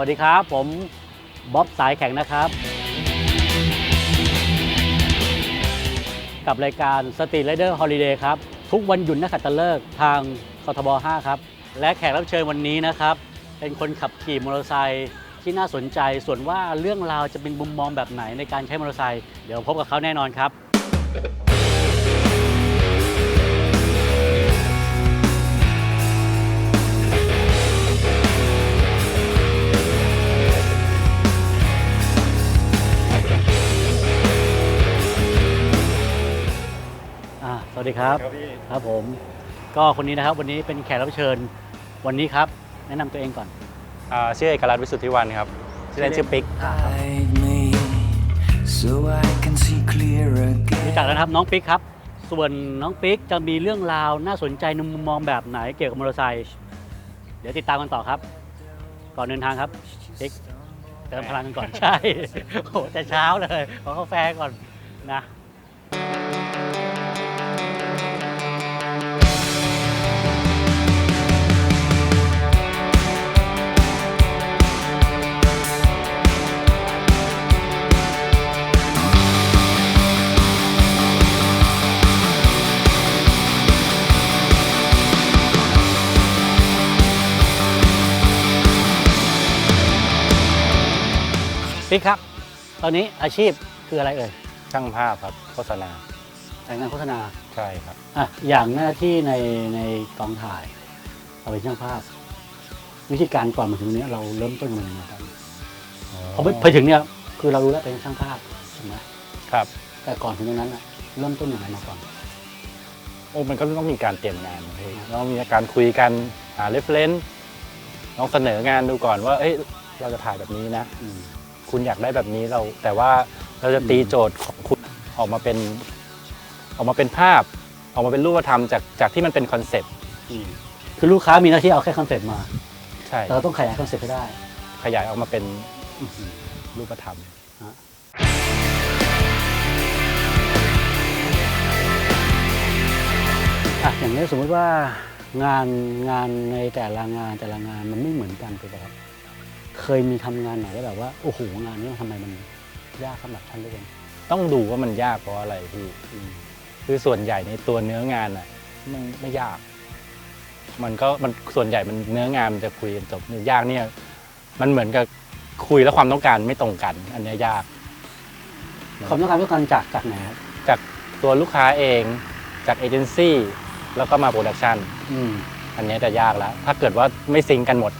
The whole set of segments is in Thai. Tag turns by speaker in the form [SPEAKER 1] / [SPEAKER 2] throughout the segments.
[SPEAKER 1] วัสดีครับ ผมบ๊อบสายแข็งนะครับ กับรายการสตรีทไรเดอร์ฮอลิเดย์ครับ ทุกวันหยุดนักขัตฤกษ์ทางคทบ5 ครับ และแขกรับเชิญวันนี้นะครับ เป็นคนขับขี่มอเตอร์ไซค์ที่น่าสนใจส่วนว่าเรื่องราวจะเป็นมุมมองแบบไหนในการใช้มอเตอร์ไซค์เดี๋ยวพบกับเขาแน่นอนครับ วัสดีครับครับผม ก็คนนี้นะครับวันนี้เป็นแขกรับเชิญวันนี้ครับ แนะนำตัวเองก่อน
[SPEAKER 2] อ่าชื่อเอกรัตน์วิสุทธิวันครับชื่อเล่นชื่อปิ๊ก
[SPEAKER 3] Guide me so I can see clear
[SPEAKER 1] รู้จัก
[SPEAKER 3] again.
[SPEAKER 1] แล้วนะครับน้องปิ๊กครับ ส่วนน้องปิ๊กจะมีเรื่องราวน่าสนใจในมุมมองแบบไหนเกี่ยวกับมอเตอร์ไซค์เดี๋ยวติดตามกันต่อครับ ก่อนเดินทางครับปิ๊กเติมพลังกันก่อน ใช่โอ้แต่เช้าเลยขอกาแฟก่อนนะ ปิ๊กครับ ตอนนี้อาชีพคืออะไรเอ่ย
[SPEAKER 2] ช่างภาพครับโฆษณา
[SPEAKER 1] ถ่ายงานโฆษณา
[SPEAKER 2] ใช่ครับ
[SPEAKER 1] อะอย่างหน้าที่ในในกองถ่ายเราเป็นช่างภาพ วิธีการก่อนมาถึงเนี้ยเราเริ่มต้นมันยังไงครับพอไปไปถึงเนี้ยคือเรารู้แล้วเป็นช่างภาพถูกไหม
[SPEAKER 2] ครับ
[SPEAKER 1] แต่ก่อนถึงตรงนั้นอะเริ่มต้นยังไงมาก่อน
[SPEAKER 2] โอ้มันก็ต้องมีการเตรียมงานพี่ต้องมีการคุยกันหาเรฟเลนซ์ลองเสนองานดูก่อนว่า เอ้ยเราจะถ่ายแบบนี้นะ
[SPEAKER 1] อืม
[SPEAKER 2] คุณอยากได้แบบนี้เรา แต่ว่าเราจะตี
[SPEAKER 1] อืม
[SPEAKER 2] โจทย์ของคุณออกมาเป็น ออกมาเป็นภาพ ออกมาเป็นรูปธรรมจากจากที่มันเป็นคอนเซ็ปต์
[SPEAKER 1] อืมคือลูกค้ามีหน้าที่เอาแค่คอนเซ็ปต์มา
[SPEAKER 2] ใช่
[SPEAKER 1] เราต้องขยายคอนเซ็ปต์ให้ได้
[SPEAKER 2] ขยายออกมาเป็น
[SPEAKER 1] อื้อหือ
[SPEAKER 2] รูปธรรม
[SPEAKER 1] อะอย่างนี้สมมติว่างานงานในแต่ละงานแต่ละงานมันไม่เหมือนกันถูกป่ะครับ เคยมีทำงานไหนแล้วแบบว่าโอ้โหงานนี้ทำไมมันยากสำหรับท่านด้วยกัน
[SPEAKER 2] ต้องดูว่ามันยากเพราะอะไรพี่
[SPEAKER 1] อืม
[SPEAKER 2] คือส่วนใหญ่ในตัวเนื้องานอะมันไม่ยาก มันก็มันส่วนใหญ่มันเนื้องานมันจะคุยกันจบเนี่ยยากเนี่ย มันเหมือนกับคุยแล้วความต้องการไม่ตรงกัน อันเนี้ยยาก
[SPEAKER 1] ความต้องการต้องการจากจากไหนครับ
[SPEAKER 2] จากตัวลูกค้าเองจากเอเจนซี่แล้วก็มาโปรดักชัน
[SPEAKER 1] อืม
[SPEAKER 2] อันเนี้ยจะยากแล้ว ถ้าเกิดว่าไม่ซิงค์กันหมด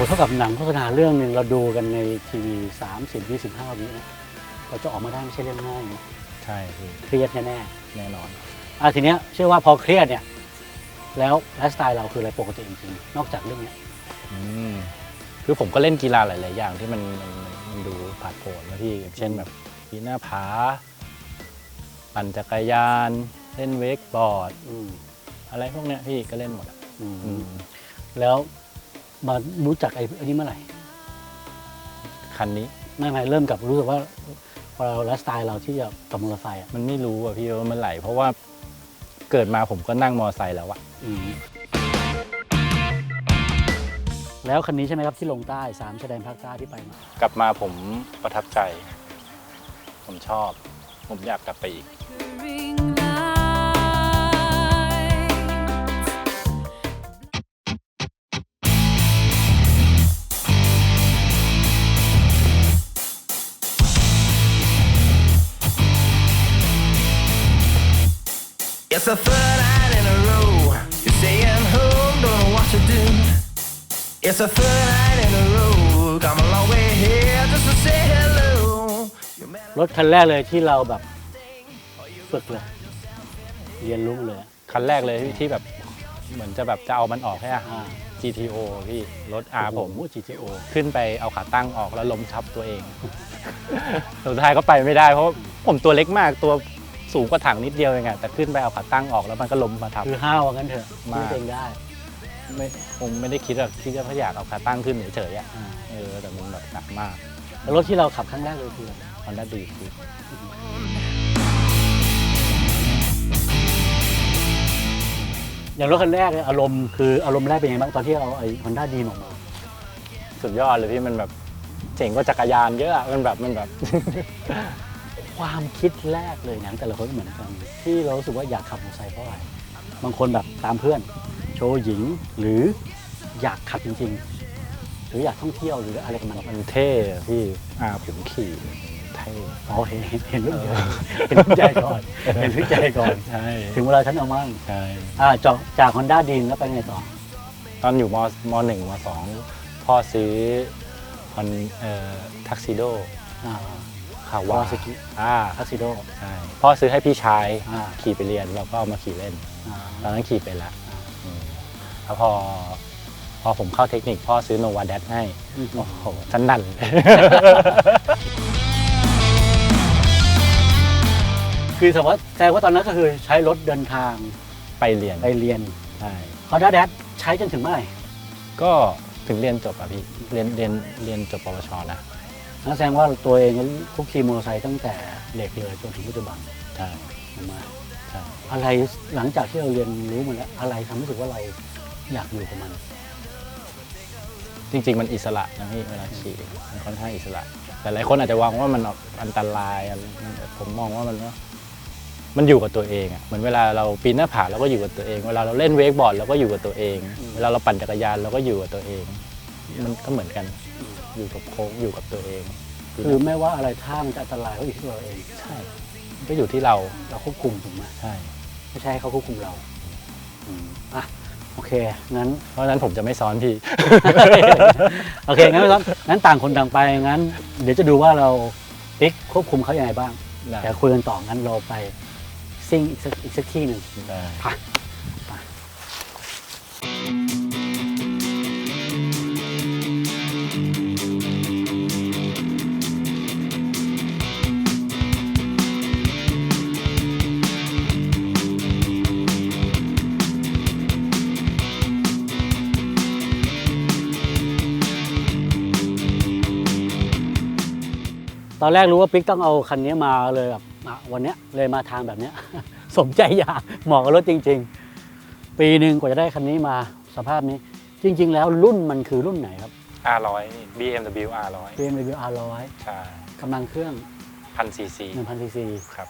[SPEAKER 1] หเท่ากับหนังโฆษณาเรื่องหนึ่งเราดูกันในทีวีสามสิบยี่สิบห้าวินะเราจะออกมาได้ไม่ใช่เรื่องง่ายนะ
[SPEAKER 2] ใช่พี่
[SPEAKER 1] เครียดแน่
[SPEAKER 2] แน่นอน
[SPEAKER 1] ๆอะทีเนี้ยเชื่อว่าพอเครียดเนี่ย แล้วไลฟ์สไตล์เราคืออะไรปกติจริงๆนอกจากเรื่องเนี้ย
[SPEAKER 2] อืมคือผมก็เล่นกีฬาหลาย ๆ อย่างที่มันมันมันมันดูผาดโผนนะพี่อย่างเช่นแบบปีนหน้าผา ปั่นจักรยาน เล่นเวกบอร์ด
[SPEAKER 1] อืม
[SPEAKER 2] อะไรพวกเนี้ยพี่ก็เล่นหมดอะ
[SPEAKER 1] อืม
[SPEAKER 2] อืม
[SPEAKER 1] แล้ว มารู้จักไอ้อันนี้เมื่อไหร่
[SPEAKER 2] คันนี้
[SPEAKER 1] ไม่ไม่เริ่มกับรู้สึกว่าพอเราไลฟ์สไตล์เราที่จะกับมอเตอร์ไซค์อะ
[SPEAKER 2] มันไม่รู้อะพี่ว่ามันไหลเพราะว่าเกิดมาผมก็นั่งมอไซค์แล้วอะ
[SPEAKER 1] อืมแล้วคันนี้ใช่ไหมครับที่ลงใต้สามชายแดนภาคใต้ที่ไปมา
[SPEAKER 2] กลับมาผมประทับใจ ผมชอบ ผมอยากกลับไปอีก
[SPEAKER 3] It's the third night in a row. You're staying home, don't know what to do. It's the third night in a row. Come a long way here just to say hello. You met
[SPEAKER 1] รถคันแรกเลยที่เราแบบฝึกเลย เรียนรู้เลย
[SPEAKER 2] คันแรกเลยที่ที่แบบเหมือนจะแบบจะเอามันออกแค่
[SPEAKER 1] อ่า
[SPEAKER 2] GTO พี่รถ R ผม
[SPEAKER 1] โอ้โห GTO
[SPEAKER 2] ขึ้นไปเอาขาตั้งออกแล้วล้มทับตัวเอง สุดท้ายก็ไปไม่ได้เพราะผมตัวเล็กมากตัว สูงกว่าถังนิดเดียวเองอะแต่ขึ้นไปเอาขาตั้งออกแล้วมันก็ล้มมาทับ
[SPEAKER 1] คือห้าวว่างั้นเถอะ
[SPEAKER 2] มาก
[SPEAKER 1] พูดเองได้
[SPEAKER 2] ไม่ผมไม่ได้คิดหรอกคิดว่าอยากเอาขาตั้งขึ้นเฉยๆอะ
[SPEAKER 1] อ่า
[SPEAKER 2] เออแต่มันแบบหนักมาก
[SPEAKER 1] แล้วรถที่เราขับครั้งแรกเลยคืออะไร
[SPEAKER 2] ฮอนด้าดีคือ
[SPEAKER 1] อย่างรถคันแรกเนี่ยอารมณ์คืออารมณ์แรกเป็นยังไงบ้างตอนที่เอาไอ้ฮอนด้าดีออกมา
[SPEAKER 2] สุดยอดเลยพี่มันแบบเจ๋งกว่าจักรยานเยอะอะมันแบบมันแบบ
[SPEAKER 1] ความคิดแรกเลยนะแต่ละคนไม่เหมือนกันที่เรารู้สึกว่าอยากขับมอเตอร์ไซค์เพราะอะไรบางคนแบบตามเพื่อน โชว์หญิงหรืออยากขับจริง ๆ หรืออยากท่องเที่ยวหรืออะไรกันมัน
[SPEAKER 2] มันเท่อะพี่อาผมขี่เท่
[SPEAKER 1] อ๋อเห็นเห็นรุ่นใหญ่เห็นรุ่นใหญ่ก่อนเห็นรุ่นใหญ่ก่อน
[SPEAKER 2] ใช่
[SPEAKER 1] ถึงเวลาฉันเอามั่ง
[SPEAKER 2] ใช่
[SPEAKER 1] อ่าจากจากฮอนด้าดีนแล้วไปไงต่อ
[SPEAKER 2] ตอนอยู่มมหนึ่งมสองพ่อซื้อคอนเอ่อทักซิโด
[SPEAKER 1] อ่า
[SPEAKER 2] คาวา
[SPEAKER 1] Kawasaki
[SPEAKER 2] อ่า
[SPEAKER 1] ทักซิโด
[SPEAKER 2] ใช่พ่อซื้อให้พี่ชาย
[SPEAKER 1] อ่า
[SPEAKER 2] ขี่ไปเรียนเราก็เอามาขี่เล่น
[SPEAKER 1] อ่า
[SPEAKER 2] ตอนนั้นขี่ไปละอืมแล้วพอ พอผมเข้าเทคนิคพ่อซื้อโนวาแดให้
[SPEAKER 1] อืม
[SPEAKER 2] โอ้โหฉันนั่นเลย
[SPEAKER 1] คือสมมติแสดงว่าตอนนั้นก็คือใช้รถเดินทาง
[SPEAKER 2] ไปเรียน
[SPEAKER 1] ไปเรียน
[SPEAKER 2] ใช่
[SPEAKER 1] ฮอนด้าแดใช้จนถึงเมื่อไหร่
[SPEAKER 2] ก็ถึงเรียนจบอะพี่ เรียนเรียนเรียนจบปวชนะ
[SPEAKER 1] นั่นแสดงว่าตัวเองก็คุกคีมอเตอร์ไซค์ตั้งแต่เด็กเลยจนถึงปัจจุบัน
[SPEAKER 2] ใช่
[SPEAKER 1] ถูกไหม
[SPEAKER 2] ใช่
[SPEAKER 1] อะไรหลังจากที่เราเรียนรู้มันแล้ว อะไรทำให้รู้สึกว่าเราอยากอยู่กับมัน
[SPEAKER 2] จริง ๆ มันอิสระนะพี่เวลาขี่มันค่อนข้างอิสระ แต่หลายคนอาจจะวางว่ามันอันตรายอะไรผมมองว่ามันว่ามันอยู่กับตัวเองอะเหมือนเวลาเราปีนหน้าผาเราก็อยู่กับตัวเอง เวลาเราเล่นเวกบอร์ดเราก็อยู่กับตัวเอง เวลาเราปั่นจักรยานเราก็อยู่กับตัวเอง มันก็เหมือนกัน อยู่กับโค้งอยู่กับตัวเอง
[SPEAKER 1] คือไม่ว่าอะไรถ้ามันจะอันตรายก็อยู่ที่ตัวเราเอง
[SPEAKER 2] ใช่มันก็อยู่ที่เรา
[SPEAKER 1] เราควบคุมถูกไหม
[SPEAKER 2] ใช่
[SPEAKER 1] ไม่ใช่ให้เขาควบคุมเราอืมอะโอเคงั้น
[SPEAKER 2] เพราะฉะนั้นผมจะไม่ซ้อนพี่
[SPEAKER 1] โอเคงั้นไม่ต้องงั้นต่างคนต่างไปงั้น เดี๋ยวจะดูว่าเราปิ๊กควบคุมเขาอย่างไรบ้าง
[SPEAKER 2] ได้
[SPEAKER 1] เดี๋ยวคุยกันต่องั้นเราไปซิ่งอีกสักอีกสักที่หนึ่ง
[SPEAKER 2] ได้
[SPEAKER 1] ตอนแรกรู้ว่าปิ๊กต้องเอาคันนี้มาเลยแบบอะวันเนี้ยเลยมาทางแบบเนี้ยสมใจอยากเหมาะกับรถจริง ๆ ปีหนึ่งกว่าจะได้คันนี้มาสภาพนี้ จริง ๆ แล้วรุ่นมันคือรุ่นไหนครับ
[SPEAKER 2] R100 BMW R100
[SPEAKER 1] BMW R100
[SPEAKER 2] ใช่
[SPEAKER 1] กำลังเครื่อง
[SPEAKER 2] พันซีซี
[SPEAKER 1] 1,000ซีซี
[SPEAKER 2] ครับ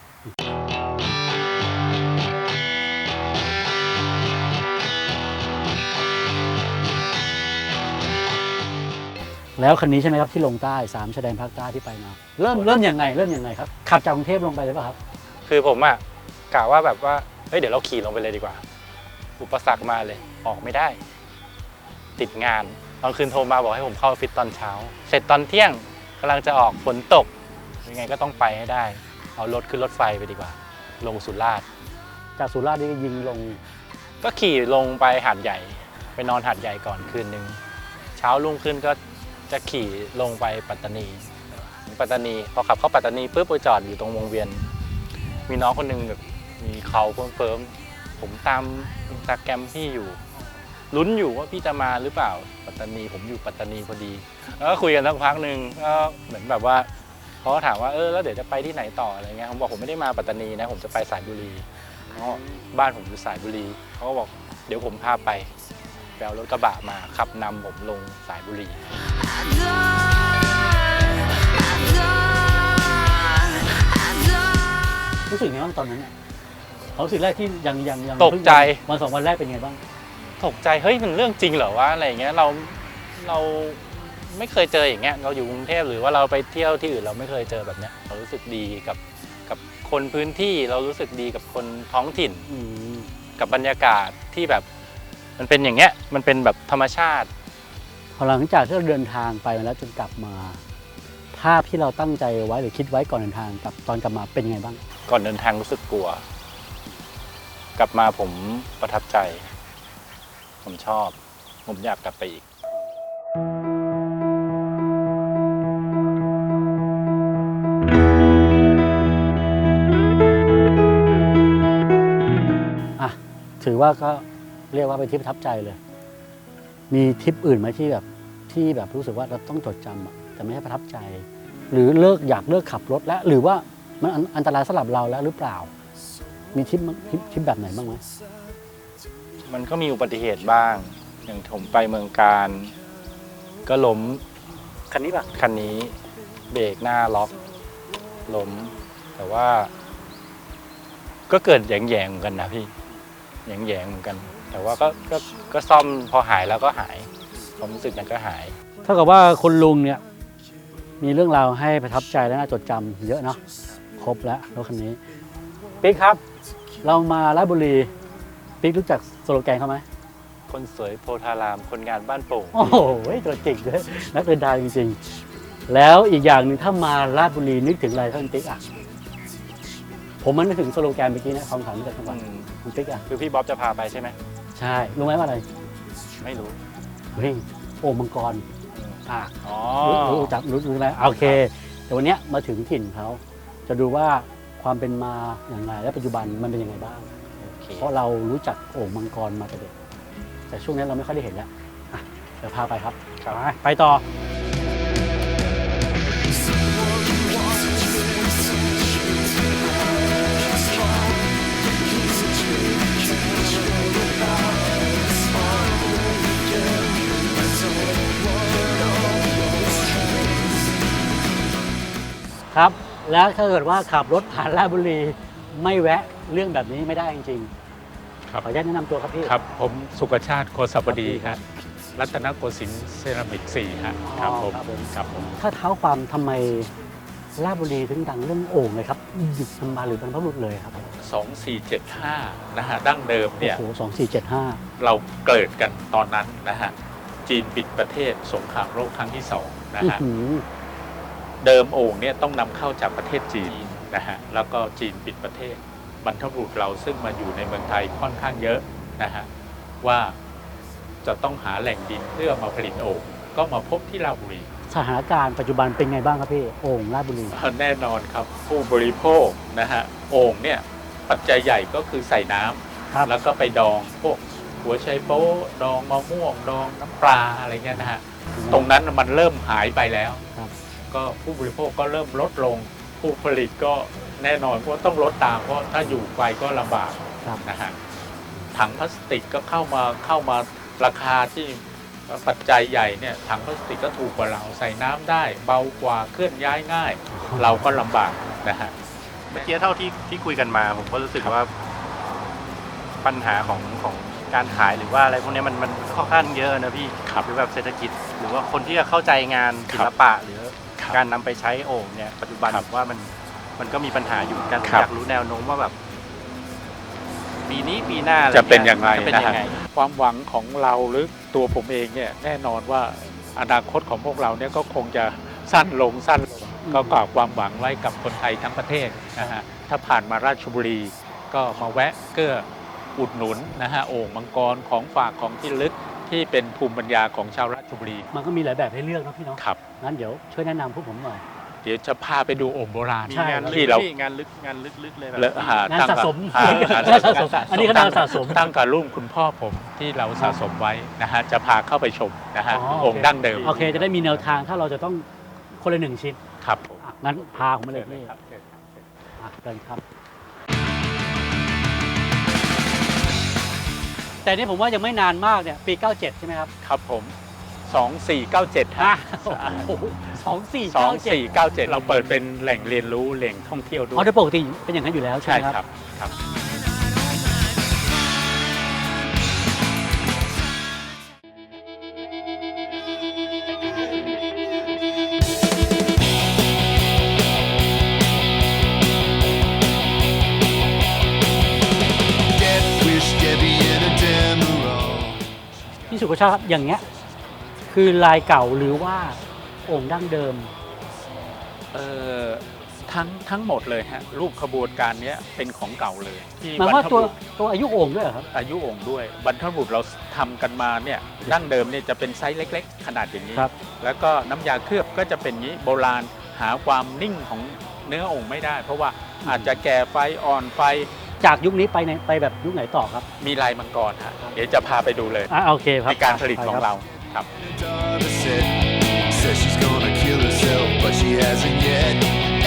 [SPEAKER 1] แล้วคันนี้ใช่ไหมครับที่ลงใต้สามชายแดนภาคใต้ที่ไปมา เริ่มเริ่มยังไงเริ่มยังไงครับขับจากกรุงเทพลงไปเลยป่ะครับ
[SPEAKER 2] คือผมอะกะว่าแบบว่าเฮ้ยเดี๋ยวเราขี่ลงไปเลยดีกว่า อุปสรรคมาเลยออกไม่ได้ ติดงานตอนคืนโทรมาบอกให้ผมเข้าออฟฟิศตอนเช้า เสร็จตอนเที่ยงกำลังจะออกฝนตกยังไงก็ต้องไปให้ได้ เอารถขึ้นรถไฟไปดีกว่า ลงสุราษฎร์
[SPEAKER 1] จากสุราษฎร์นี่ก็ยิงลง
[SPEAKER 2] ก็ขี่ลงไปหาดใหญ่ ไปนอนหาดใหญ่ก่อนคืนหนึ่งเช้ารุ่งขึ้นก็ จะขี่ลงไปปัตตานี ปัตตานีพอขับเข้าปัตตานีปุ๊บไปจอดอยู่ตรงวงเวียน มีน้องคนหนึงแบบมีเขาเฟิร์มผมตามอินสตาแกรมพี่อยู่ลุ้นอยู่ว่าพี่จะมาหรือเปล่าปัตตานีผมอยู่ปัตตานีพอดี แล้วก็คุยกันสักพักหนึ่งก็เหมือนแบบว่าเขาก็ถามว่าเออแล้วเดี๋ยวจะไปที่ไหนต่ออะไรเงี้ยผมบอกผมไม่ได้มาปัตตานีนะผมจะไปสายบุรีเขาบอกบ้านผมอยู่สายบุรีเขาก็บอกเดี๋ยวผมพาไป ไปเอารถกระบะมาขับนำผมลงสายบุรี
[SPEAKER 1] รู้สึกไงบ้างตอนนั้นเนี่ยเขามรู้สึกแรกที่ยังยังยัง
[SPEAKER 2] ตกใจ
[SPEAKER 1] วันสองวันแรกเป็นไงบ้าง
[SPEAKER 2] ตกใจเฮ้ยมันเรื่องจริงเหรอวะอะไรอย่างเงี้ยเราเราไม่เคยเจออย่างเงี้ยเราอยู่กรุงเทพหรือว่าเราไปเที่ยวที่อื่นเราไม่เคยเจอแบบเนี้ยเรารู้สึกดีกับกับคคนพื้นที่เรารู้สึกดีกับคนท้องถิ่น
[SPEAKER 1] อืม
[SPEAKER 2] กับบรรยากาศที่แบบ มันเป็นอย่างเงี้ยมันเป็นแบบธรรมชาติ
[SPEAKER 1] พอหลังจากที่เราเดินทางไปแล้วจนกลับมา ภาพที่เราตั้งใจไว้หรือคิดไว้ก่อนเดินทางกับตอนกลับมาเป็นยังไงบ้าง
[SPEAKER 2] ก่อนเดินทางรู้สึกกลัว กลับมาผมประทับใจ ผมชอบ ผมอยากกลับไปอีก
[SPEAKER 1] อะถือว่าก็ เรียกว่าเป็นทริปประทับใจเลย มีทริปอื่นไหมที่แบบที่แบบรู้สึกว่าเราต้องจดจำอะแต่ไม่ใช่ประทับใจ หรือเลิกอยากเลิกขับรถแล้ว หรือว่ามันอันอันตรายสำหรับเราแล้วหรือเปล่า มีทริปมั้งทริปทริปแบบไหนบ้างไหม
[SPEAKER 2] มันก็มีอุบัติเหตุบ้าง อย่างผมไปเมืองการ ก็ล้ม
[SPEAKER 1] คันนี้ป่ะ
[SPEAKER 2] คันนี้เบรกหน้าล็อกล้มแต่ว่า ก็เกิดแยงๆเหมือนกันนะพี่แยงๆเหมือนกัน แต่ว่าก็ก็ก็ซ่อมพอหายแล้วก็หายความรู้สึกนั้นก็หาย
[SPEAKER 1] เท่ากับว่าคุณลุงเนี่ยมีเรื่องราวให้ประทับใจและน่าจดจำเยอะเนาะครบแล้วรถคันนี้ปิ๊กครับ เรามาราชบุรีปิ๊กรู้จักสโลแกนเขาไหม
[SPEAKER 2] คนสวยโพธารามคนงานบ้านโป่ง
[SPEAKER 1] โอ้โหตัวจริงเลยนักเดินทางจริงๆแล้วอีกอย่างหนึ่งถ้ามาราชบุรีนึกถึงอะไรท่านปิ๊กอะผมมันนึกถึงสโลแกนเมื่อกี้นะความฝันจากจังหวัด
[SPEAKER 2] อืม
[SPEAKER 1] คุณปิ๊กอะ
[SPEAKER 2] คือพี่บ๊อบจะพาไปใช่ไหม
[SPEAKER 1] ใช่ รู้ไหมว่าอะไร
[SPEAKER 2] ไม่รู้
[SPEAKER 1] เฮ้ยโอ่งมังกรอะ
[SPEAKER 2] อ๋อ
[SPEAKER 1] รู้รู้จักรู้รู้ไหมโอเค แต่วันเนี้ยมาถึงถิ่นเขาจะดูว่าความเป็นมาอย่างไรและปัจจุบันมันเป็นยังไงบ้าง
[SPEAKER 2] โอเค
[SPEAKER 1] เพราะเรารู้จักโอ่งมังกรมาแต่เด็กแต่ช่วงนี้เราไม่ค่อยได้เห็นแล้วอะเดี๋ยวพาไปครับ
[SPEAKER 2] ครับ
[SPEAKER 1] ไปไปต่อ ครับ แล้วถ้าเกิดว่าขับรถผ่านราชบุรีไม่แวะเรื่องแบบนี้ไม่ได้จริงๆ
[SPEAKER 4] ครับ
[SPEAKER 1] ขออนุญาตแนะนำตัวครับพี่
[SPEAKER 4] ครับผมสุกชาติโคสบดี
[SPEAKER 1] ครับ
[SPEAKER 4] ฮะรัตนโกสินทร์เซรามิก4ฮะครับผม
[SPEAKER 1] ครับผม
[SPEAKER 4] ครับผม
[SPEAKER 1] ถ้าเท้าความทำไมราชบุรีถึงดังเรื่องโอ่งเลยครับดึกทำมาหรือบรรพบุรุษเลยครับ
[SPEAKER 4] 2475 นะฮะ ดั้งเดิม
[SPEAKER 1] โอ้
[SPEAKER 4] เนี่ย
[SPEAKER 1] โหสองสี่เจ็ดห้า
[SPEAKER 4] เราเกิดกันตอนนั้นนะฮะ จีนปิดประเทศสงครามโลกครั้งที่สองนะฮะ เดิมโอ่งเนี่ยต้องนำเข้าจากประเทศจีนนะฮะแล้วก็จีนปิดประเทศบรรพบุรุษเราซึ่งมาอยู่ในเมืองไทยค่อนข้างเยอะนะฮะว่าจะต้องหาแหล่งดินเพื่อมาผลิตโอ่งก็มาพบที่ราชบุรี
[SPEAKER 1] สถานการณ์ปัจจุบันเป็นไงบ้างครับพี่โอ่งราชบุรี
[SPEAKER 4] แน่นอนครับผู้บริโภคนะฮะโอ่งเนี่ยปัจจัยใหญ่ก็คือใส่น้ำ
[SPEAKER 1] ครับ
[SPEAKER 4] แล้วก็ไปดองพวกหัวไชโป๊ดองมะม่วงดองน้ำปลาอะไรเงี้ยนะฮะตรงนั้นมันเริ่มหายไปแล้ว
[SPEAKER 1] ครับ
[SPEAKER 4] ก็ผู้บริโภคก็เริ่มลดลง ผู้ผลิตก็แน่นอนว่าต้องลดตามเพราะถ้าอยู่ไกลก็ลำบาก
[SPEAKER 1] ครับ
[SPEAKER 4] นะฮะถังพลาสติกก็เข้ามาเข้ามาราคาที่ปัจจัยใหญ่เนี่ยถังพลาสติกก็ถูกกว่าเราใส่น้ำได้ เบากว่าเคลื่อนย้ายง่าย เราก็ลำบากนะฮะ
[SPEAKER 2] เมื่อกี้เท่าที่ที่คุยกันมาผมก็รู้สึกว่าปัญหาของของการขายหรือว่าอะไรพวกนี้มันมันค่อนข้างเยอะนะพี่
[SPEAKER 4] ครับ
[SPEAKER 2] หรือแบบเศรษฐกิจ หรือว่าคนที่จะเข้าใจงานศิลปะหรือ
[SPEAKER 4] ครับ
[SPEAKER 2] การนำไปใช้โอ่งเนี่ยปัจจุบัน
[SPEAKER 4] ครับ
[SPEAKER 2] ผมว่ามันมันก็มีปัญหาอยู่เหมือนกันผม
[SPEAKER 4] ครับ
[SPEAKER 2] อยากรู้แนวโน้มว่าแบบปีนี้ปีหน้าอ
[SPEAKER 4] จะเป็นอย่างไร
[SPEAKER 2] จะเป็น
[SPEAKER 4] นะ
[SPEAKER 2] ยัง
[SPEAKER 4] ฮะ
[SPEAKER 2] ไง
[SPEAKER 4] ความหวังของเราหรือตัวผมเองเนี่ยแน่นอนว่าอนาคตของพวกเราเนี่ยก็คงจะสั้นลงสั้นลงก็ฝากความหวังไว้กับคนไทยทั้งประเทศนะฮะถ้าผ่านมาราชบุรี ก็มาแวะเกื้ออุดหนุนนะฮะโอ่งมังกรของฝากของที่ลึก ที่เป็นภูมิปัญญาของชาวราชบุรี
[SPEAKER 1] มันก็มีหลายแบบให้เลือกนะพี่เนาะ
[SPEAKER 4] ครับ
[SPEAKER 1] งั้นเดี๋ยวช่วยแนะนำพวกผมหน่อย
[SPEAKER 4] เดี๋ยวจะพาไปดูโอ่งโบราณ
[SPEAKER 2] มี
[SPEAKER 1] ใช่
[SPEAKER 2] งานลึก
[SPEAKER 4] ที่เรา
[SPEAKER 2] พี่งานลึกงานลึกๆเลยแบบ
[SPEAKER 4] เลอะหางา
[SPEAKER 1] น
[SPEAKER 4] ตั้ง
[SPEAKER 1] สะ
[SPEAKER 4] กับ
[SPEAKER 1] สม
[SPEAKER 4] อ่
[SPEAKER 1] งานสะสมอันนี้ก็งานสะสม
[SPEAKER 4] ตั้งกับรุ่นคุณพ่อผมที่เราสะสมไว้นะฮะจะพาเข้าไปชมนะฮะ
[SPEAKER 1] อ๋อโอเค
[SPEAKER 4] โอ่งดั้งเดิม
[SPEAKER 1] โอเค จะได้มีแนวทางถ้าเราจะต้องคนละหนึ่งชิ้น
[SPEAKER 4] ครับผม
[SPEAKER 1] อะงั้นพาผมมาเลยพี่
[SPEAKER 4] ครับ
[SPEAKER 1] อะเดินครับ แต่นี่ผมว่ายังไม่นานมากเนี่ยปี 97 ใช่ไหมครับ
[SPEAKER 4] ครับผม 2497
[SPEAKER 1] อะ
[SPEAKER 4] ฮะ
[SPEAKER 1] โอ้โหสองสี่เก้าเจ็ด
[SPEAKER 4] 2497 เราเปิดเป็นแหล่งเรียนรู้แหล่งท่องเที่ยวด้ว
[SPEAKER 1] อ๋อยโดยปกติเป็นอย่างนั้นอยู่แล้วใช่
[SPEAKER 4] ใช่
[SPEAKER 1] ไหม
[SPEAKER 4] ค
[SPEAKER 1] ค
[SPEAKER 4] รั
[SPEAKER 1] รั
[SPEAKER 4] บบครับ
[SPEAKER 1] พี่สุขชาติครับอย่างเงี้ยคือลายเก่าหรือว่าโอ่งดั้งเดิม
[SPEAKER 4] เอ่อทั้งทั้งหมดเลยฮะรูปขบวนการเนี้ยเป็นของเก่าเลยที่
[SPEAKER 1] หมาย
[SPEAKER 4] บร
[SPEAKER 1] ว่าร
[SPEAKER 4] พ
[SPEAKER 1] ตัว
[SPEAKER 4] บุรุษ
[SPEAKER 1] ตัวอายุโอ่งด้วยเหรอครับ
[SPEAKER 4] อายุองค์ด้วยบรรพบุรุษเราทำกันมาเนี่ยดั้งเดิมเนี่ยจะเป็นไซส์เล็ก ๆ ขนาดอย่างนี้
[SPEAKER 1] ครับ
[SPEAKER 4] แล้วก็น้ำยาเคลือบก็จะเป็นอย่างนี้โบราณหาความนิ่งของเนื้อองค์ไม่ได้ เพราะว่าอาจจะแก่ไฟอ่อนไฟ
[SPEAKER 1] จากยุคนี้ไปไหนไปแบบยุคไหนต่อครับ
[SPEAKER 4] มีลายมังกรฮะเดี๋ยวจะพาไปดูเลย
[SPEAKER 1] อะโอเคครับ
[SPEAKER 4] ในการผลิต
[SPEAKER 1] ไป
[SPEAKER 4] ของ
[SPEAKER 1] คบ
[SPEAKER 4] เราครับ
[SPEAKER 3] Daughter said, says she's gonna kill herself, but she hasn't yet.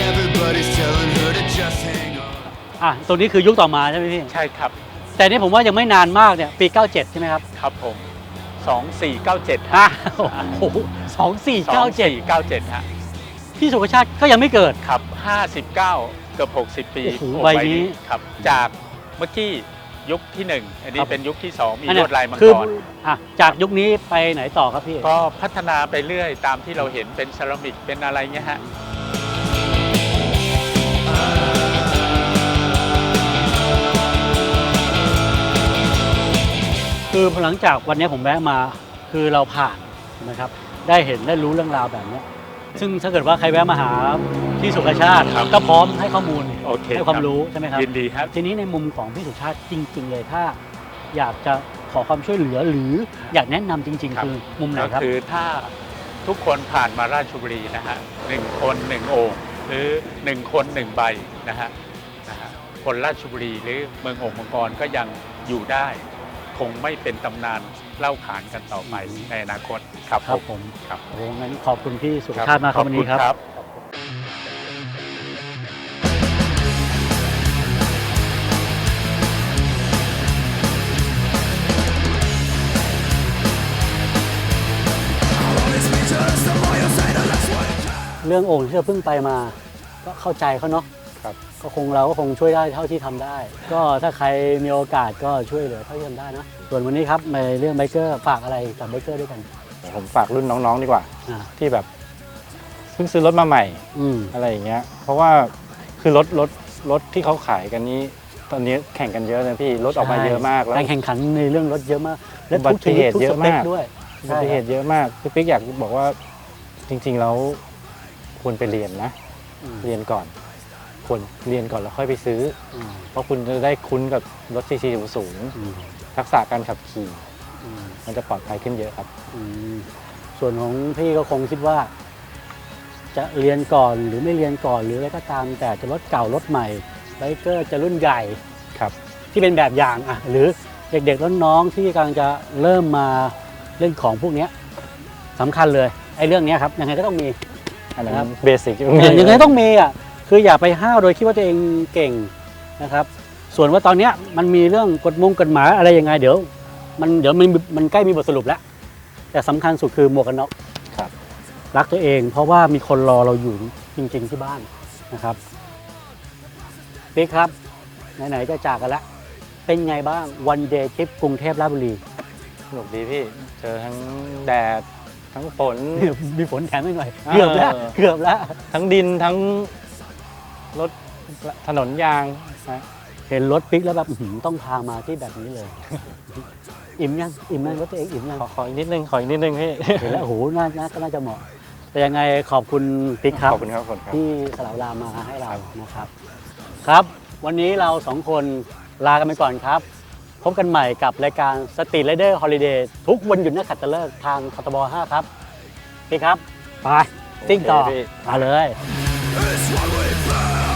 [SPEAKER 3] Everybody's telling her to just hang on.
[SPEAKER 1] อะตัวนี้คือยุคต่อมาใช่ไหมพี่
[SPEAKER 4] ใช่ครับ
[SPEAKER 1] แต่นี่ผมว่ายังไม่นานมากเนี่ยปี 97 ใช่ไหมครับ
[SPEAKER 4] ครับผม 2497
[SPEAKER 1] อะโอ้โหสองสี่เก้าเจ็ด
[SPEAKER 4] 2497ฮะ
[SPEAKER 1] พี่สุขชาติก็ยังไม่เกิด
[SPEAKER 4] ครับ 59 เกือบ60 ปี
[SPEAKER 1] โอ้โห
[SPEAKER 4] โอ้
[SPEAKER 1] ใบนี้
[SPEAKER 4] ครับ จากเมื่อกี้ยุคที่ 1 อันนี้
[SPEAKER 1] ครับ
[SPEAKER 4] เป็นยุคที่ 2 มี
[SPEAKER 1] อัน
[SPEAKER 4] ล
[SPEAKER 1] เนี้
[SPEAKER 4] วดลายมัง
[SPEAKER 1] คื
[SPEAKER 4] ก
[SPEAKER 1] อ
[SPEAKER 4] ร
[SPEAKER 1] อะจากยุคนี้ไปไหนต่อครับพี่
[SPEAKER 4] ก็พัฒนาไปเรื่อยตามที่เราเห็นเป็นเซรามิกเป็นอะไรเงี้ยฮะ
[SPEAKER 1] คือหลังจากวันนี้ผมแวะมาคือเราผ่านนะครับ ได้เห็นได้รู้เรื่องราวแบบเนี้ย ซึ่งถ้าเกิดว่าใครแวะมาหาพี่สุขชาติ
[SPEAKER 4] ครับ
[SPEAKER 1] ก็พร้อมให้ข้อมูล
[SPEAKER 4] โอเค
[SPEAKER 1] ให้ความ
[SPEAKER 4] ครับ
[SPEAKER 1] รู้ใช่ไหมครับ
[SPEAKER 4] ยินดีครับ
[SPEAKER 1] ทีนี้ในมุมของพี่สุชาติจริง ๆ เลยถ้า อยากจะขอความช่วยเหลือหรืออยากแนะนำจริง
[SPEAKER 4] ครั
[SPEAKER 1] ๆ
[SPEAKER 4] บ
[SPEAKER 1] คือมุมไหน
[SPEAKER 4] ก็
[SPEAKER 1] ครับ
[SPEAKER 4] คือถ้าทุกคนผ่านมาราชบุรีนะฮะหนึ่งคนหนึ่งโอ่งหรือหนึ่งคนหนึ่งใบนะฮะนะฮะคนราชบุรีหรือเมืองโอ่งมังกรก็ยังอยู่ได้ คงไม่เป็นตำนาน เล่าขานกันต่อไปในอนาคตครับ
[SPEAKER 1] ครับ
[SPEAKER 4] ผม
[SPEAKER 1] ผม
[SPEAKER 4] ครับ
[SPEAKER 1] โอ้งั้นขอบคุณพี่สุขชาติมากครับวันนี้ครับ
[SPEAKER 4] ขอณ
[SPEAKER 1] เรื่องโอ่งที่เราเพิ่งไปมา ก็เข้าใจเขาเนาะ
[SPEAKER 2] ครับ
[SPEAKER 1] ก็คงเราก็คงช่วยได้เท่าที่ทำได้ ก็ถ้าใครมีโอกาสก็ช่วยเหลือเท่าที่ทำได้นะส่วนวันนี้ครับในเรื่องไบเกอร์ฝากอะไรกับไบเกอร์ด้วยกัน
[SPEAKER 2] ผมฝากรุ่นน้องๆดีกว่า
[SPEAKER 1] อ่า
[SPEAKER 2] ที่แบบเพิ่งซื้อรถมาใหม่
[SPEAKER 1] อืม
[SPEAKER 2] อะไรอย่างเงี้ย เพราะว่าคือรถรถรถที่เขาขายกันนี้ ตอนนี้แข่งกันเยอะนะพี่ รถออกมาเยอะมากแล้ว
[SPEAKER 1] การแข่งขันในเรื่องรถเยอะมาก และ
[SPEAKER 2] อุบั
[SPEAKER 1] ทุก
[SPEAKER 2] ติ
[SPEAKER 1] ช
[SPEAKER 2] เห
[SPEAKER 1] นิด
[SPEAKER 2] ตุ
[SPEAKER 1] ทุก
[SPEAKER 2] เย
[SPEAKER 1] ส
[SPEAKER 2] อะ
[SPEAKER 1] เปค
[SPEAKER 2] มาก
[SPEAKER 1] ด้วย
[SPEAKER 2] อุบัติเหตุเยอะมากพี่ปิ๊กอยากบอกว่าจริงๆแล้วควรไปเรียนนะ
[SPEAKER 1] อืม
[SPEAKER 2] เรียนก่อน ควรเรียนก่อนแล้วค่อยไปซื้อ
[SPEAKER 1] อืม
[SPEAKER 2] เพราะคุณจะได้คุ้นกับรถซีซีสูง
[SPEAKER 1] อืม
[SPEAKER 2] ๆทักษะการขับขี่
[SPEAKER 1] อืม
[SPEAKER 2] มันจะปลอดภัยขึ้นเยอะครับ
[SPEAKER 1] อืมส่วนของพี่ก็คงคิดว่า จะเรียนก่อนหรือไม่เรียนก่อนหรืออะไรก็ตาม แต่จะรถเก่ารถใหม่ไบเกอร์จะรุ่นใหญ่
[SPEAKER 2] ครับ
[SPEAKER 1] ที่เป็นแบบอย่างอะหรือเด็กๆน้องๆที่กำลังจะเริ่มมาเล่นของพวกเนี้ยสำคัญเลยไอ้เรื่องเนี้ยครับยังไงก็ต้องมี
[SPEAKER 2] อันนั้
[SPEAKER 1] ครับ
[SPEAKER 2] นเบสิก
[SPEAKER 1] ยังไงต้องมีอะ คืออย่าไปห้าวโดยคิดว่าตัวเองเก่งนะครับ ส่วนว่าตอนเนี้ยมันมีเรื่องกฎมงกฎหมายอะไรยังไงเดี๋ยว มันเดี๋ยวมันมันใกล้มีบทสรุปแล้ว แต่สำคัญสุดคือหมวกกันน็อก
[SPEAKER 2] ครับ
[SPEAKER 1] รักตัวเอง เพราะว่ามีคนรอเราอยู่จริง ๆที่บ้านนะครับปิ๊กครับไหนๆจะจากกันละเป็นไงบ้างวันเดย์ทริปกรุงเทพราชบุรี
[SPEAKER 2] สนุกดีพี่เจอทั้งแดดทั้งฝน
[SPEAKER 1] มีฝนแถมให้หน่อย
[SPEAKER 2] เออ
[SPEAKER 1] เกือบแล้วเกือบแล้ว
[SPEAKER 2] ทั้งดินทั้ง รถถนนยางนะ
[SPEAKER 1] เห็นรถปิ๊กแล้วแบบอื้อหือต้องพามาที่แบบนี้เลย อิ่มยังอิ่มยังรถตัวเองอิ่มยัง
[SPEAKER 2] ขอขออีกนิดนึงขออีกนิดนึงพี่
[SPEAKER 1] เห็นแล้วโอ้โหน่าน่าก็น่าจะเหมาะ แต่ยังไงขอบคุณปิ๊กครับ
[SPEAKER 2] ขอบคุณครับขอบคุณครับ
[SPEAKER 1] ที่สละเวลามาให้เรานะครับ ครับ วันนี้เราสองคนลากันไปก่อนครับ พบกันใหม่กับรายการสตรีทไรเดอร์ฮอลิเดย์ทุกวันหยุดนักขัตฤกษ์ทางคทบ 5 ครับ พี่ครับ ไปซิ่งต่อ
[SPEAKER 2] โอเคพี่
[SPEAKER 1] มาเลย
[SPEAKER 3] It's one way fly.